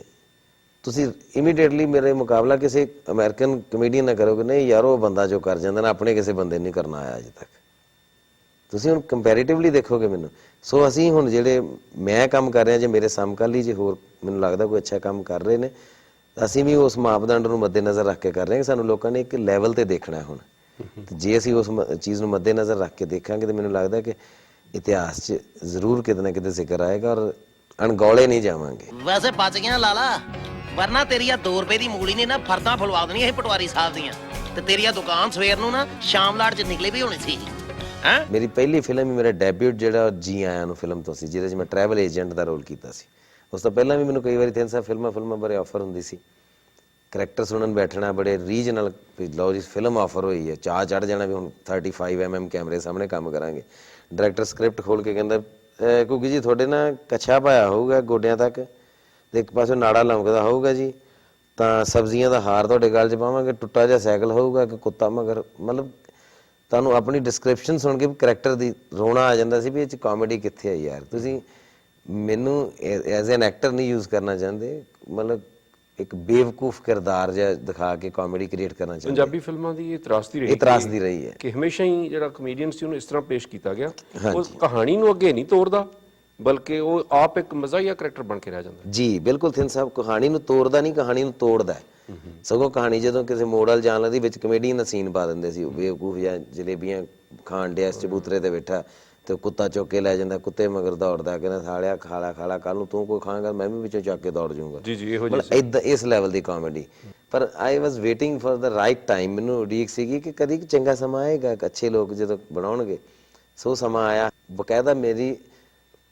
ਤੁਸੀਂ ਇਮੀਡੀਏਟਲੀ ਮੇਰੇ ਮੁਕਾਬਲਾ ਕਿਸੇ ਅਮਰੀਕਨ ਕਮੇਡੀਅਨ ਨਾਲ ਕਰੋਗੇ, ਨਹੀਂ ਯਾਰ, ਉਹ ਬੰਦਾ ਜੋ ਕਰ ਜਾਂਦਾ ਨਾ, ਆਪਣੇ ਕਿਸੇ ਬੰਦੇ ਨਹੀਂ ਕਰਨਾ ਆਇਆ ਅਜੇ ਤੱਕ। ਤੁਸੀਂ ਹੁਣ ਕੰਪੈਰੀਟਿਵਲੀ ਦੇਖੋਗੇ ਮੈਨੂੰ। ਸੋ ਅਸੀਂ ਹੁਣ ਜਿਹੜੇ ਮੈਂ ਕੰਮ ਕਰ ਰਿਹਾ ਜੇ ਮੇਰੇ ਸਮਕਾਲੀ ਜੇ ਹੋਰ ਮੈਨੂੰ ਲੱਗਦਾ ਕੋਈ ਅੱਛਾ ਕੰਮ ਕਰ ਰਹੇ ਨੇ ਅਸੀਂ ਵੀ ਉਸ ਮਾਪਦੰਡ ਨੂੰ ਮੱਦੇਨਜ਼ਰ ਰੱਖ ਕੇ ਕਰ ਰਹੇ ਹਾਂ ਕਿ ਸਾਨੂੰ ਲੋਕਾਂ ਨੇ ਇੱਕ ਲੈਵਲ ਤੇ ਦੇਖਣਾ ਹੈ ਹੁਣ। ਜੇ ਅਸੀਂ ਉਸ ਚੀਜ਼ ਨੂੰ ਮੱਦੇਨਜ਼ਰ ਰੱਖ ਕੇ ਦੇਖਾਂਗੇ ਤਾਂ ਮੈਨੂੰ ਲੱਗਦਾ ਕਿ ਇਤਿਹਾਸ 'ਚ ਜ਼ਰੂਰ ਕਿਤੇ ਨਾ ਕਿਤੇ ਜ਼ਿਕਰ ਆਏਗਾ ਔਰ ਅਣਗੌਲੇ ਨਹੀਂ ਜਾਵਾਂਗੇ। ਵੈਸੇ ਬਚ ਗਿਆ ਲਾਲਾ ਵਰਨਾ ਤੇਰੀ ਆ 2 ਰੁਪਏ ਦੀ ਮੂਲੀ ਨੇ ਨਾ ਫਰਦਾਂ ਫੁਲਵਾ ਦੇਣੀਆਂ ਇਹ ਪਟਵਾਰੀ ਸਾਹਿਬ ਦੀਆਂ। ਤੇ ਤੇਰੀ ਆ ਦੁਕਾਨ ਸਵੇਰ ਨੂੰ ਨਾ ਸ਼ਾਮ ਲਾੜ ਚ ਨਿਕਲੇ ਵੀ ਹੋਣੀ ਸੀ। ਹੈਂ? ਮੇਰੀ ਪਹਿਲੀ ਫਿਲਮ ਹੀ ਮੇਰਾ ਡੈਬਿਊਟ ਜਿਹੜਾ ਜੀ ਆਇਆਂ ਨੂੰ ਫਿਲਮ ਤੋਂ ਸੀ ਜਿਹਦੇ 'ਚ ਮੈਂ ਟਰੈਵਲ ਏਜੰਟ ਦਾ ਰੋਲ ਕੀਤਾ ਸੀ। ਉਸ ਤੋਂ ਪਹਿਲਾਂ ਵੀ ਮੈਨੂੰ ਕਈ ਵਾਰੀ ਤਿੰਨ ਸਾਹਿਬ ਫਿਲਮਾਂ ਫਿਲਮਾਂ ਬਾਰੇ ਆਫਰ ਹੁੰਦੀ ਸੀ। ਕਰੈਕਟਰ ਸੁਣਨ ਬੈਠਣਾ ਬੜੇ ਰੀਜਨਲ ਲਓ ਜੀ ਫਿਲਮ ਆਫਰ ਹੋਈ ਹੈ। ਚਾਹ ਚੜ ਜਾਣਾ ਵੀ ਹੁਣ 35 mm ਕੈਮਰੇ ਸਾਹਮਣੇ ਕੰਮ ਕਰਾਂਗੇ। ਡਾਇਰੈਕਟਰ ਸਕ੍ਰਿਪਟ ਖੋਲ ਕੇ ਕਹਿੰਦਾ ਕਿਉਂਕਿ ਜੀ, ਤੁਹਾਡੇ ਨਾ ਕੱਛਾ ਪਾਇਆ ਹੋਊਗਾ ਗੋਡਿਆਂ ਤੱਕ। ਤੇ ਇੱਕ ਪਾਸੇ ਨਾੜਾ ਲਮਕਦਾ ਹੋਊਗਾ ਜੀ। ਤਾਂ ਸਬਜ਼ੀਆਂ ਦਾ ਹਾਰ ਤੁਹਾਡੇ ਗਲ 'ਚ ਪਾਵਾਂਗੇ, ਟੁੱਟਾ ਜਿਹਾ ਸਾਈਕਲ ਹੋਊਗਾ ਕਿ ਕੁੱਤਾ ਮਗਰ। ਮਤਲਬ ਤੁਹਾਨੂੰ ਆਪਣੀ ਡਿਸਕ੍ਰਿਪਸ਼ਨ ਸੁਣ ਕੇ ਵੀ ਕਰੈਕਟਰ ਦੀ ਰੋਣਾ ਆ ਜਾਂਦਾ ਸੀ ਵੀ ਇਹ ਚ ਕਾਮੇਡੀ ਕਿੱਥੇ ਆ ਯਾਰ। ਤੁਸੀਂ ਮੈਨੂੰ ਐਜ਼ ਐਨ ਐਕਟਰ ਨਹੀਂ ਯੂਜ਼ ਕਰਨਾ ਚਾਹੁੰਦੇ। ਮਤਲਬ ਇੱਕ ਬੇਵਕੂਫ ਕਿਰਦਾਰ ਜਿਹਾ ਦਿਖਾ ਕੇ ਕਾਮੇਡੀ ਕ੍ਰੀਏਟ ਕਰਨਾ ਚਾਹੁੰਦੇ। ਪੰਜਾਬੀ ਫਿਲਮਾਂ ਦੀ ਇਹ ਤਰਾਸਦੀ ਰਹੀ ਇਹ ਤਰਾਸਦੀ ਰਹੀ ਹੈ। ਕਿ ਹਮੇਸ਼ਾ ਹੀ ਜਿਹੜਾ ਕਮੇਡੀਅਨ ਸੀ ਉਹਨੂੰ ਇਸ ਤਰ੍ਹਾਂ ਪੇਸ਼ ਕੀਤਾ ਗਿਆ। ਉਹ ਕਹਾਣੀ ਨੂੰ ਅੱਗੇ ਨਹੀਂ ਤੋਰਦਾ ਬਲਕਿ ਉਹ ਆਪ ਇੱਕ ਮਜ਼ਾਹੀਆ ਕਰੈਕਟਰ ਬਣ ਕੇ ਰਹਿ ਜਾਂਦਾ। ਜੀ ਬਿਲਕੁਲ ਥਿੰਨ ਸਾਹਿਬ ਕਹਾਣੀ ਨੂੰ ਤੋੜਦਾ ਨਹੀਂ ਕਹਾਣੀ ਨੂੰ ਤੋੜਦਾ ਹੈ। ਸਗੋਂ ਕਹਾਣੀ ਜਦੋਂ ਕਿਸੇ ਮੋਡਲ ਜਾਣ ਲੱਗਦੀ ਵਿੱਚ ਕਮੇਡੀਅਨ ਦਾ ਸੀਨ ਪਾ ਦਿੰਦੇ ਸੀ ਉਹ ਬੇਵਕੂਫ ਜਾਂ ਜਲੇਬੀਆਂ ਖਾਣ ਡਿਆ ਇਸ ਚਬੂਤਰੇ ਤੇ ਬੈਠਾ ਤੇ ਕੁੱਤਾ ਚੁੱਕ ਕੇ ਲੈ ਜਾਂਦਾ ਕੁੱਤੇ ਮਗਰ ਦੌੜਦਾ ਕਹਿੰਦਾ ਸਾਲਿਆ ਖਾਲਾ ਖਾਲਾ ਕੱਲ ਨੂੰ ਤੂੰ ਕੋਈ ਖਾਏਗਾ ਮੈਂ ਵੀ ਵਿੱਚੋਂ ਚੱਕ ਕੇ ਦੌੜ ਜਾਊਂਗਾ। ਜੀ ਜੀ ਇਹੋ ਜਿਹੀ ਮਤਲਬ ਇਦਾਂ ਇਸ ਲੈਵਲ ਦੀ ਕਾਮੇਡੀ ਪਰ I was waiting for the right time ਮੈਨੂੰ ਉਡੀਕ ਸੀਗੀ ਕਿ ਕਦੀ ਕੁ ਚੰਗਾ ਸਮਾਂ ਆਏਗਾ ਅੱਛੇ ਲੋਕ ਜਦੋਂ ਬਣਾਉਣਗੇ। ਸੋ ਸਮਾਂ ਆਇਆ। ਬਕਾਇਦਾ ਮੇਰੀ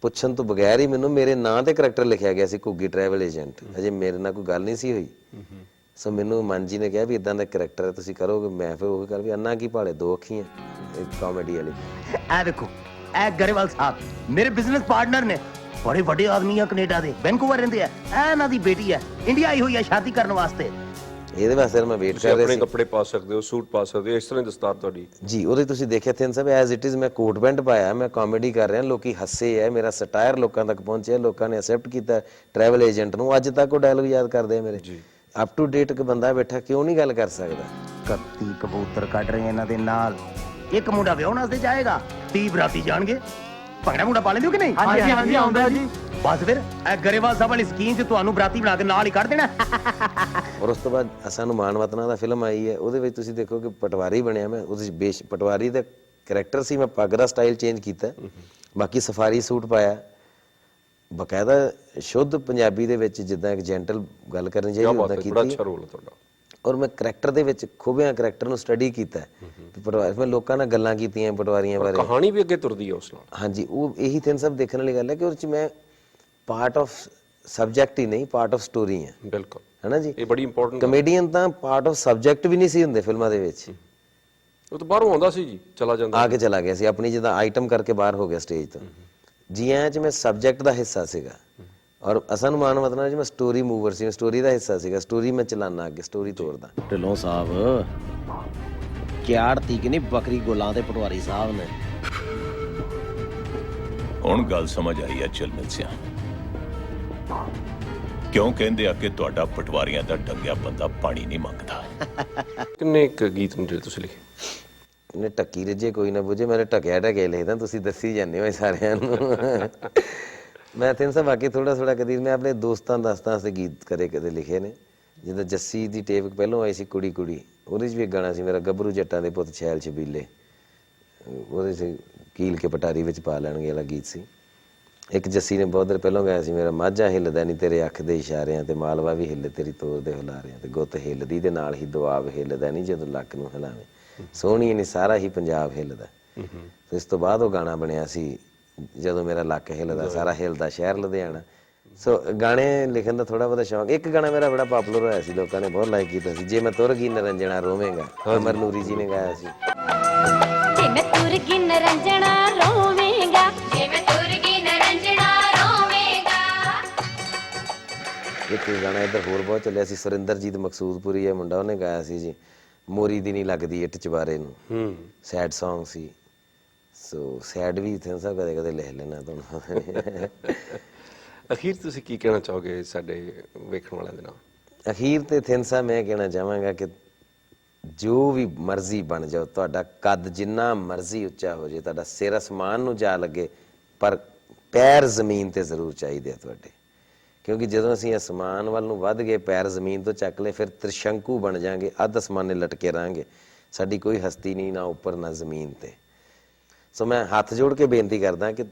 ਪੁੱਛਣ ਤੋਂ ਬਗੈਰ ਹੀ ਮੈਨੂੰ ਮੇਰੇ ਨਾਂ ਤੇ ਕਰੈਕਟਰ ਲਿਖਿਆ ਗਿਆ ਸੀ ਘੁੱਗੀ ਟਰੈਵਲ ਏਜੰਟ ਅਜੇ ਮੇਰੇ ਨਾਲ ਕੋਈ ਗੱਲ ਨਹੀਂ ਸੀ ਹੋਈ। ਸੋ ਮੈਨੂੰ ਮਨ ਜੀ ਨੇ ਕਿਹਾ ਵੀ ਇਦਾਂ ਦਾ ਕਰੈਕਟਰ ਤੁਸੀਂ ਕਰੋਗੇ। ਮੈਂ ਫਿਰ ਉਹ ਕਰ ਵੀ ਅੰਨਾ ਕੀ ਭਾਲੇ ਦੋ ਅੱਖੀਆਂ ਇੱਕ ਕਾਮੇਡੀ ਵਾਲੀ। ਇਹ ਦੇਖੋ ਇਹ ਗਰੇਵਾਲ ਸਾਹਿਬ ਮੇਰੇ ਬਿਜ਼ਨਸ ਪਾਰਟਨਰ ਨੇ। ਬੜੇ ਵੱਡੇ ਆਦਮੀ ਆ ਕੈਨੇਡਾ ਦੇ ਵੈਨਕੂਵਰ ਰਹਿੰਦੇ ਆ। ਇਹ ਇਹਨਾਂ ਦੀ ਬੇਟੀ ਹੈ ਇੰਡੀਆ ਆਈ ਹੋਈ ਹੈ ਸ਼ਾਦੀ ਕਰਨ ਵਾਸਤੇ। ਇਹਦੇ ਵਾਸਤੇ ਮੈਂ ਵੇਟ ਕਰ ਰਿਹਾ ਆਪਣੇ ਸੀ। ਕੱਪੜੇ ਪਾ ਸਕਦੇ ਹੋ ਸੂਟ ਪਾ ਸਕਦੇ ਹੋ ਇਸ ਤਰ੍ਹਾਂ ਦੀ ਦਸਤਾਰ ਤੁਹਾਡੀ। ਜੀ ਉਹਦੇ ਤੁਸੀਂ ਦੇਖਿਆ ਥਿੰਨ ਸਭ ਐਜ਼ ਇਟ ਇਜ਼ ਮੈਂ ਕੋਟ ਪੈਂਟ ਪਾਇਆ ਮੈਂ ਕਾਮੇਡੀ ਕਰ ਰਿਹਾ ਲੋਕੀ ਹੱਸੇ ਐ ਮੇਰਾ ਸਟਾਇਰ ਲੋਕਾਂ ਤੱਕ ਪਹੁੰਚਿਆ ਲੋਕਾਂ ਨੇ ਅਸੈਪਟ ਕੀਤਾ ਟਰੈਵਲ ਏਜੰਟ ਨੂੰ ਅੱਜ ਤੱਕ ਉਹ ਡਾਇਲੌਗ ਯਾਦ ਕਰਦੇ ਆ ਮੇਰੇ। ਜੀ। ਅਪ ਟੂ ਡੇਟ ਇੱਕ ਬੰਦਾ ਬੈਠਾ ਕਿਉਂ ਨਹੀਂ ਗੱਲ ਕਰ ਸਕਦਾ? ਕੱਤੀ ਕਬੂਤਰ ਕੱਢ ਰਹੇ ਇਹਨਾਂ ਦੇ ਨਾਲ। ਇੱਕ ਮੁੰਡਾ ਵਿਆਹਣ ਵਾਸਤੇ ਜਾਏਗਾ 30 ਬਰਾਤੀ ਜਾਣਗੇ। ਭੰਗੜਾ ਮੁੰਡਾ ਪਾ ਲੈਂਦੇ ਹੋ ਕਿ ਨਹੀਂ? ਹਾਂਜੀ ਹਾਂਜੀ ਆਉਂਦਾ ਜੀ। ਬਸ ਫਿਰ ਇਹ ਗਰੇਵਾਲ ਸਾਹਿਬ ਵਾਲੀ ਸਕੀਮ 'ਚ ਤੁਹਾਨੂੰ ਬਰਾਤੀ ਬਣਾ ਕੇ ਨਾਲ ਹੀ ਕੱਢ ਦੇਣਾ। ਔਰ ਉਸ ਤੋਂ ਬਾਅਦ ਸਾਨੂੰ ਮਾਨ ਵਤਨਾਂ ਦਾ ਫਿਲਮ ਆਈ ਹੈ ਉਹਦੇ ਵਿੱਚ ਤੁਸੀਂ ਦੇਖੋ ਕਿ ਪਟਵਾਰੀ ਬਣਿਆ ਮੈਂ ਉਹਦੇ ਵਿੱਚ ਬੇਸ਼ ਪਟਵਾਰੀ ਦਾ ਕੈਰੈਕਟਰ ਸੀ ਮੈਂ ਪੱਗ ਦਾ ਸਟਾਈਲ ਚੇਂਜ ਕੀਤਾ। ਬਾਕੀ ਸਫਾਰੀ ਸੂਟ ਪਾਇਆ। ਬਕਾਇਦਾ ਸ਼ੁੱਧ ਪੰਜਾਬੀ ਦੇ ਵਿੱਚ ਜਿੱਦਾਂ ਇੱਕ ਜੈਂਟਲ ਗੱਲ ਕਰਨੀ ਚਾਹੀਦੀ ਬਾਤ ਉਦਾਂ ਹੈ ਬੜਾ ਕੀਤੀ ਅੱਛਾ ਰੋਲ ਹੈ ਤੁਹਾਡਾ। ਔਰ ਮੈਂ ਕਰੈਕਟਰ ਦੇ ਵਿੱਚ ਖੂਬੀਆਂ ਕਰੈਕਟਰ ਨੂੰ ਸਟੱਡੀ ਕੀਤਾ ਪਟਵਾਰੀ ਮੈਂ ਲੋਕਾਂ ਨਾਲ ਗੱਲਾਂ ਕੀਤੀਆਂ ਪਟਵਾਰੀਆਂ ਬਾਰੇ। ਕਹਾਣੀ ਵੀ ਅੱਗੇ ਤੁਰਦੀ ਹੈ ਉਸ ਨਾਲ। ਹਾਂਜੀ ਉਹ ਇਹੀ ਤਿੰਨ ਸਭ ਦੇਖਣ ਵਾਲੀ ਗੱਲ ਹੈ ਕਿ ਉਹਦੇ ਚ ਮੈਂ ਪਾਰਟ ਆਫ ਸਬਜੈਕਟ ਹੀ ਨਹੀਂ ਪਾਰਟ ਆਫ ਸਟੋਰੀ ਹਾਂ। ਬਿਲਕੁਲ। ਹੈਨਾ ਜੀ? ਇਹ ਬੜੀ ਇੰਪੋਰਟੈਂਟ ਕਮੇਡੀਅਨ ਤਾਂ ਪਾਰਟ ਆਫ ਸਬਜੈਕਟ ਵੀ ਨਹੀਂ ਸੀ ਹੁੰਦੇ ਫਿਲਮਾਂ ਦੇ ਵਿੱਚ। ਉਹ ਤਾਂ ਬਾਹਰੋਂ ਆਉਂਦਾ ਸੀ ਜੀ ਚਲਾ ਜਾਂਦਾ ਆ ਕੇ ਚਲਾ ਗਿਆ ਸੀ ਆਪਣੀ ਜਿਹਦਾ ਆਈਟਮ ਕਰਕੇ ਬਾਹਰ ਹੋ ਗਿਆ ਸਟੇਜ ਤੋਂ। ਜੀ ਐਂ ਚ ਮੈਂ ਸਬਜੈਕਟ ਦਾ ਹਿੱਸਾ ਸੀਗਾ। ਔਰ ਅਸਾਂ ਨੂੰ ਮਾਨ ਮਤਨਾ ਜੀ ਮੈਂ ਸਟੋਰੀ ਮੂਵਰ ਸੀ ਮੈਂ ਸਟੋਰੀ ਦਾ ਹਿੱਸਾ ਸੀਗਾ। ਸਟੋਰੀ ਮੈਂ ਚਲਾਨਾ ਅੱਗੇ ਸਟੋਰੀ ਤੋੜਦਾ ਢਿੱਲੋਂ ਸਾਹਿਬ ਕਿਆੜਤੀ ਕਿ ਨਹੀਂ ਬੱਕਰੀ ਗੁਲਾਂ ਦੇ ਪਟਵਾਰੀ ਸਾਹਿਬ ਨੇ। ਹੁਣ ਗੱਲ ਸਮਝ ਆਈ ਹੈ ਚਲਮਿਲ ਸਿਆ। ਕਿਉਂ ਕਹਿੰਦੇ ਆ ਕਿ ਤੁਹਾਡਾ ਪਟਵਾਰੀਆਂ ਦਾ ਡੰਗਿਆ ਬੰਦਾ ਪਾਣੀ ਨਹੀਂ ਮੰਗਦਾ? ਕਿੰਨੇ ਇੱਕ ਗੀਤ ਨੇ ਜਿਹੜੇ ਤੁਸੀਂ ਲਿਖੇ? ਨੇ ਟੱਕੀ ਰਜੇ, ਕੋਈ ਨਾ ਬੁਝੇ ਮੇਰੇ ਟਕਿਆ ਟਕੇ ਲਿਖਦਾ, ਤੁਸੀਂ ਦੱਸੀ ਜਾਂਦੇ ਹੋ ਇਹ ਸਾਰਿਆਂ ਨੂੰ। ਮੈਂ ਤਿੰਨ ਸੌ ਬਾਕੀ ਥੋੜਾ ਥੋੜਾ ਕਦੀ, ਮੈਂ ਆਪਣੇ ਦੋਸਤਾਂ ਦਸਤਾਂ ਵਾਸਤੇ ਗੀਤ ਕਰੇ ਕਦੇ ਲਿਖੇ ਨੇ। ਜਿੱਦਾਂ ਜੱਸੀ ਦੀ ਟੇਪ ਪਹਿਲੋਂ ਆਈ ਸੀ ਕੁੜੀ ਕੁੜੀ, ਉਹਦੇ 'ਚ ਵੀ ਇੱਕ ਗਾਣਾ ਸੀ ਮੇਰਾ, ਗੱਭਰੂ ਜੱਟਾਂ ਦੇ ਪੁੱਤ ਛੈਲ ਛਬੀਲੇ। ਉਹਦੇ 'ਚ ਕੀਲ ਕੇ ਪਟਾਰੀ ਵਿੱਚ ਪਾ ਲੈਣਗੇ ਵਾਲਾ ਗੀਤ ਸੀ। ਇੱਕ ਜੱਸੀ ਨੇ ਬਹੁਤ ਦੇਰ ਪਹਿਲਾਂ ਗਾਇਆ ਸੀ, ਮੇਰਾ, ਮਾਝਾ ਹਿੱਲਦਾ ਨਹੀਂ ਤੇਰੇ ਅੱਖ ਦੇ ਇਸ਼ਾਰਿਆਂ ਤੇ, ਮਾਲਵਾ ਵੀ ਹਿੱਲੇ ਤੇਰੀ ਤੋਰ ਦੇ ਹੁਲਾਰਿਆਂ ਤੇ, ਗੁੱਤ ਹਿੱਲਦੀ ਦੇ ਨਾਲ ਹੀ ਦੁਆਬ ਹਿੱਲਦਾ ਨਹੀਂ ਜਦੋਂ ਲੱਕ ਨੂੰ ਹਿਲਾਵੇਂ। ਸੋਹਣੀ ਨਹੀਂ ਸਾਰਾ ਹੀ ਪੰਜਾਬ ਹਿੱਲਦਾ। ਤੇ ਇਸ ਤੋਂ ਬਾਅਦ ਉਹ ਗਾਣਾ ਬਣਿਆ ਸੀ ਜਦੋਂ ਮੇਰਾ ਲੱਕ ਹਿੱਲਦਾ ਸਾਰਾ ਹਿੱਲਦਾ ਸ਼ਹਿਰ ਲੁਧਿਆਣਾ। ਸੋ ਗਾਣੇ ਲਿਖਣ ਦਾ ਥੋੜਾ ਬਹੁਤਾ ਸ਼ੌਂਕ ਇੱਕ ਗਾਣਾ ਮੇਰਾ ਬੜਾ ਪਪੂਲਰ ਹੋਇਆ ਸੀ ਲੋਕਾਂ ਨੇ ਬਹੁਤ ਲਾਈਕ ਕੀਤਾ ਸੀ ਜੇ ਮੈਂ ਤੁਰ ਗਈ ਨਰੰਜਣਾ ਰੋਵੇਂਗਾ ਅਮਰ ਨੂਰੀ ਜੀ ਨੇ ਗਾਇਆ ਸੀ। ਜੇ ਮੈਂ ਤੁਰ ਗਈ ਨਰੰਜਣਾ ਰੋਵੇਂਗਾ ਜੇ ਮੈਂ ਤੁਰ ਗਈ ਨਰੰਜਣਾ ਰੋਵੇਂਗਾ। ਇੱਕ ਗਾਣਾ ਇੱਧਰ ਹੋਰ ਬਹੁਤ ਚੱਲਿਆ ਸੀ ਸੁਰਿੰਦਰਜੀਤ ਮਕਸੂਦਪੁਰੀ ਹੈ ਮੁੰਡਾ ਉਹਨੇ ਗਾਇਆ ਸੀ ਜੀ। ਮੋਰੀ ਦੀ ਨਹੀਂ ਲੱਗਦੀ ਇੱਟ ਚਬਾਰੇ ਨੂੰ। ਹੂੰ। ਸੈਡ Song ਸੀ। ਸੋ ਸੈਡ ਵੀ ਥਿੰਨ ਸਾਹਿਬ ਕਦੇ ਕਦੇ ਲਿਖ ਲੈਣਾ ਤੁਹਾਨੂੰ ਅਖੀਰ ਤੁਸੀਂ ਕੀ ਕਹਿਣਾ ਚਾਹੋਗੇ ਸਾਡੇ ਵੇਖਣ ਵਾਲਿਆਂ ਦੇ ਨਾਲ? ਅਖੀਰ ਤੇ ਥਿੰਨ ਸਾਹਿਬ ਮੈਂ ਕਹਿਣਾ ਚਾਹਾਂਗਾ ਕਿ ਜੋ ਵੀ ਮਰਜ਼ੀ ਬਣ ਜਾਓ ਤੁਹਾਡਾ ਕੱਦ ਜਿੰਨਾ ਮਰਜ਼ੀ ਉੱਚਾ ਹੋ ਜੇ ਤੁਹਾਡਾ ਸਿਰ ਅਸਮਾਨ ਨੂੰ ਜਾ ਲੱਗੇ ਪਰ ਪੈਰ ਜ਼ਮੀਨ ਤੇ ਜ਼ਰੂਰ ਚਾਹੀਦੇ ਆ ਤੁਹਾਡੇ। ਕਿਉਂਕਿ ਜਦੋਂ ਅਸੀਂ ਅਸਮਾਨ ਵੱਲ ਨੂੰ ਵੱਧ ਗਏ, ਪੈਰ ਜ਼ਮੀਨ ਤੋਂ ਚੱਕ ਲਏ, ਫਿਰ ਤ੍ਰਿਸ਼ੰਕੂ ਬਣ ਜਾਾਂਗੇ, ਅੱਧ ਅਸਮਾਨੇ ਲਟਕੇ ਰਾਂਗੇ ਸਾਡੀ ਕੋਈ ਹਸਤੀ ਨਹੀਂ, ਨਾ ਉੱਪਰ, ਨਾ ਜ਼ਮੀਨ ਤੇ। ਸੋ ਮੈਂ ਹੱਥ ਜੋੜ ਕੇ ਬੇਨਤੀ ਕਰਦਾ ਕਿ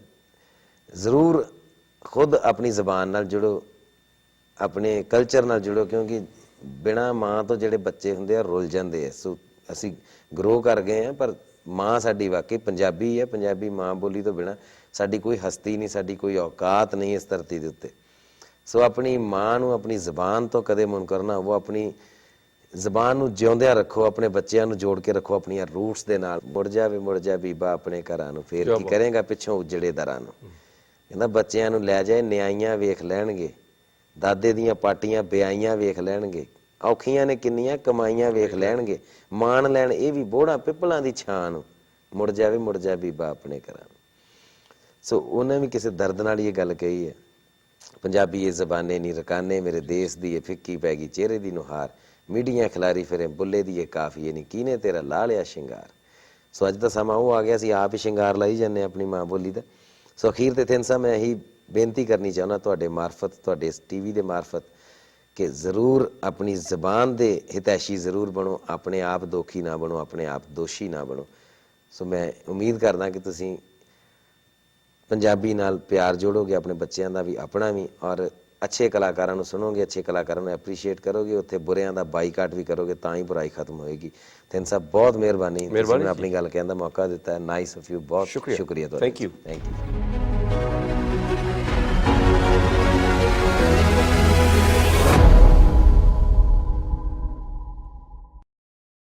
ਜ਼ਰੂਰ ਖੁਦ ਆਪਣੀ ਜ਼ਬਾਨ ਨਾਲ ਜੁੜੋ, ਆਪਣੇ ਕਲਚਰ ਨਾਲ ਜੁੜੋ, ਕਿਉਂਕਿ ਬਿਨਾ ਮਾਂ ਤੋਂ ਜਿਹੜੇ ਬੱਚੇ ਹੁੰਦੇ ਆ, ਰੁੱਲ ਜਾਂਦੇ ਆ। ਸੋ ਅਸੀਂ ਗਰੋ ਕਰ ਗਏ ਆ, ਪਰ ਮਾਂ ਸਾਡੀ ਵਾਕਈ ਪੰਜਾਬੀ ਹੈ ਪੰਜਾਬੀ ਮਾਂ ਬੋਲੀ ਤੋਂ ਬਿਨਾ ਸਾਡੀ ਕੋਈ ਹਸਤੀ ਨਹੀਂ, ਸਾਡੀ ਕੋਈ ਔਕਾਤ ਨਹੀਂ ਇਸ ਧਰਤੀ ਦੇ ਉੱਤੇ। ਸੋ ਆਪਣੀ ਮਾਂ ਨੂੰ ਆਪਣੀ ਜ਼ਬਾਨ ਤੋਂ ਕਦੇ ਮੁਨਕਰ ਨਾ ਉਹ ਆਪਣੀ ਜ਼ਬਾਨ ਨੂੰ ਜਿਉਂਦਿਆਂ ਰੱਖੋ ਆਪਣੇ ਬੱਚਿਆਂ ਨੂੰ ਜੋੜ ਕੇ ਰੱਖੋ ਆਪਣੀਆਂ ਰੂਟਸ ਦੇ ਨਾਲ। ਮੁੜ ਜਾਵੇ ਮੁੜ ਜਾ ਬੀਬਾ ਆਪਣੇ ਘਰਾਂ ਨੂੰ ਫੇਰ ਕੀ ਕਰੇਗਾ ਪਿੱਛੋਂ ਉਜੜੇ ਦਰਾਂ ਨੂੰ। ਕਹਿੰਦਾ ਬੱਚਿਆਂ ਨੂੰ ਲੈ ਜਾਏ ਨਿਆਈਆਂ ਵੇਖ ਲੈਣਗੇ। ਦਾਦੇ ਦੀਆਂ ਪਾਟੀਆਂ ਬਿਆਈਆਂ ਵੇਖ ਲੈਣਗੇ। ਔਖੀਆਂ ਨੇ ਕਿੰਨੀਆਂ ਕਮਾਈਆਂ ਵੇਖ ਲੈਣਗੇ। ਮਾਣ ਲੈਣ ਇਹ ਵੀ ਬੋੜਾ ਪਿੱਪਲਾਂ ਦੀ ਛਾਂ ਨੂੰ। ਮੁੜ ਜਾਵੇ ਮੁੜ ਜਾ ਬੀਬਾ ਆਪਣੇ ਘਰਾਂ ਸੋ ਉਹਨੇ ਵੀ ਕਿਸੇ ਦਰਦ ਨਾਲ ਇਹ ਗੱਲ ਕਹੀ ਹੈ। ਪੰਜਾਬੀ ਇਹ ਜ਼ਬਾਨੇ ਨਹੀਂ, ਰਕਾਨੇ ਮੇਰੇ ਦੇਸ਼ ਦੀ ਇਹ ਫਿੱਕੀ ਪੈ ਗਈ, ਚਿਹਰੇ ਦੀ ਨੁਹਾਰ। ਮੀਡੀਆਂ ਖਿਲਾਰੀ ਫਿਰੇ, ਬੁੱਲੇ ਦੀ ਇਹ ਕਾਫੀਏ ਨਹੀਂ ਕੀਨੇ ਤੇਰਾ ਲਾ ਲਿਆ ਸ਼ਿੰਗਾਰ। ਸੋ ਅੱਜ ਦਾ ਸਮਾਂ ਉਹ ਆ ਗਿਆ ਸੀ ਆਪ ਹੀ ਸ਼ਿੰਗਾਰ ਲਾਈ ਜਾਂਦੇ ਹਾਂ ਆਪਣੀ ਮਾਂ ਬੋਲੀ ਦਾ। ਸੋ ਅਖੀਰ ਤੇ ਤਿੰਨ ਮੈਂ ਇਹੀ ਬੇਨਤੀ ਕਰਨੀ ਚਾਹੁੰਦਾ ਤੁਹਾਡੇ ਮਾਰਫਤ, ਤੁਹਾਡੇ ਇਸ ਟੀਵੀ ਦੇ ਮਾਰਫਤ ਕਿ ਜ਼ਰੂਰ ਆਪਣੀ ਜ਼ਬਾਨ ਦੇ ਹਿਤੈਸ਼ੀ ਜ਼ਰੂਰ ਬਣੋ, ਆਪਣੇ ਆਪ ਦੋਖੀ ਨਾ ਬਣੋ, ਆਪਣੇ ਆਪ ਦੋਸ਼ੀ ਨਾ ਬਣੋ। ਸੋ ਮੈਂ ਉਮੀਦ ਕਰਦਾ ਕਿ ਤੁਸੀਂ ਪੰਜਾਬੀ ਨਾਲ ਪਿਆਰ ਜੋੜੋਗੇ ਆਪਣੇ ਬੱਚਿਆਂ ਦਾ ਵੀ ਆਪਣਾ ਵੀ ਔਰ ਅੱਛੇ ਕਲਾਕਾਰਾਂ ਨੂੰ ਸੁਣੋਗੇ ਅੱਛੇ ਕਲਾਕਾਰਾਂ ਨੂੰ ਐਪਰੀਸ਼ੀਏਟ ਕਰੋਗੇ ਉੱਥੇ ਬੁਰਿਆਂ ਦਾ ਬਾਈਕਾਟ ਵੀ ਕਰੋਗੇ ਤਾਂ ਹੀ ਬੁਰਾਈ ਖਤਮ ਹੋਏਗੀ ਤਿੰਨ ਸਾਹਿਬ ਬਹੁਤ ਮਿਹਰਬਾਨੀ ਤੁਸੀਂ ਮੈਨੂੰ। ਆਪਣੀ ਗੱਲ ਕਹਿਣ ਦਾ ਮੌਕਾ ਦਿੱਤਾ ਹੈ ਨਾਈਸ ਆਫ ਯੂ ਬਹੁਤ ਸ਼ੁਕਰੀਆ। ਤੁਹਾਡਾ Thank you. Thank you